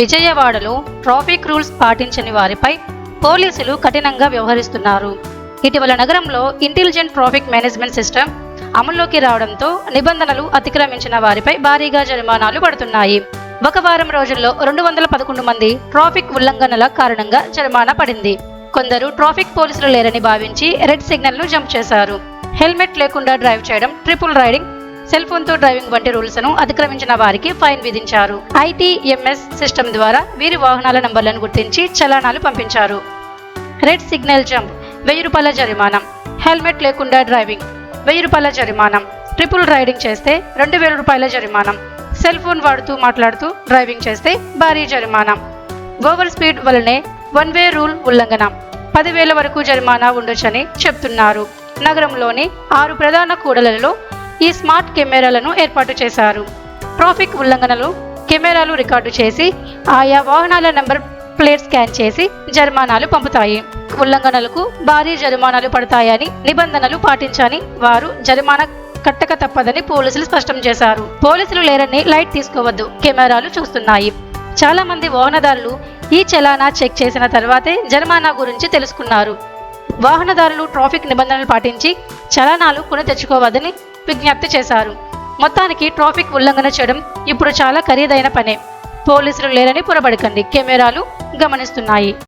విజయవాడలో traffic rules పాటించని వారిపై పోలీసులు కఠినంగా వ్యవహరిస్తున్నారు. ఇటీవల నగరంలో ఇంటెలిజెంట్ ట్రాఫిక్ మేనేజ్మెంట్ సిస్టమ్ అమల్లోకి రావడంతో నిబంధనలు అతిక్రమించిన వారిపై భారీగా జరిమానాలు పడుతున్నాయి. ఒక వారం రోజుల్లో రెండు వందల పదకొండు మంది ట్రాఫిక్ ఉల్లంఘనల కారణంగా జరిమానా పడింది. కొందరు ట్రాఫిక్ పోలీసులు లేరని భావించి రెడ్ సిగ్నల్ను జంప్ చేశారు. హెల్మెట్ లేకుండా డ్రైవ్ చేయడం ట్రిపుల్ రైడింగ్ సెల్ ఫోన్తో డ్రైవింగ్ వంటి రూల్స్ను అతిక్రమించిన వారికి ఫైన్ విధించారు. ఐటీఎంఎస్ సిస్టమ్ ద్వారా వీరి వాహనాల నంబర్లను గుర్తించి చలానాలు పంపించారు. రెడ్ సిగ్నల్ జంప్ వెయ్యి రూపాయల జరిమానం హెల్మెట్ లేకుండా డ్రైవింగ్ వెయ్యి రూపాయల జరిమానం ట్రిపుల్ రైడింగ్ చేస్తే రెండు వేల రూపాయల జరిమానం సెల్ ఫోన్ వాడుతూ మాట్లాడుతూ డ్రైవింగ్ చేస్తే భారీ జరిమానా. ఓవర్ స్పీడ్ వల్లనే వన్ వే రూల్ ఉల్లంఘన. పదివేల వరకు జరిమానా ఉండొచ్చని చెప్తున్నారు. నగరంలోని ఆరు ప్రధాన కూడలలో ఈ స్మార్ట్ కెమెరాలను ఏర్పాటు చేశారు. ట్రాఫిక్ ఉల్లంఘనలు కెమెరాలు రికార్డు చేసి ఆయా వాహనాల నెంబర్ ప్లేట్ స్కాన్ చేసి జరిమానాలు పంపుతాయి. ఉల్లంఘనలకు భారీ జరిమానాలు పడతాయని నిబంధనలు పాటించని వారు జరిమానా కట్టక తప్పదని పోలీసులు స్పష్టం చేశారు. పోలీసులు లేరని లైట్ తీసుకోవద్దు కెమెరాలు చూస్తున్నాయి. చాలా మంది వాహనదారులు ఈ చలానా చెక్ చేసిన తర్వాతే జరిమానా గురించి తెలుసుకున్నారు. వాహనదారులు ట్రాఫిక్ నిబంధనలు పాటించి చలానాలు కొని తెచ్చుకోవద్దని విజ్ఞప్తి చేశారు. మొత్తానికి ట్రాఫిక్ ఉల్లంఘన చేయడం ఇప్పుడు చాలా ఖరీదైన పనే. పోలీసులు లేరని పొరబడకండి. కెమెరాలు గమనిస్తున్నాయి.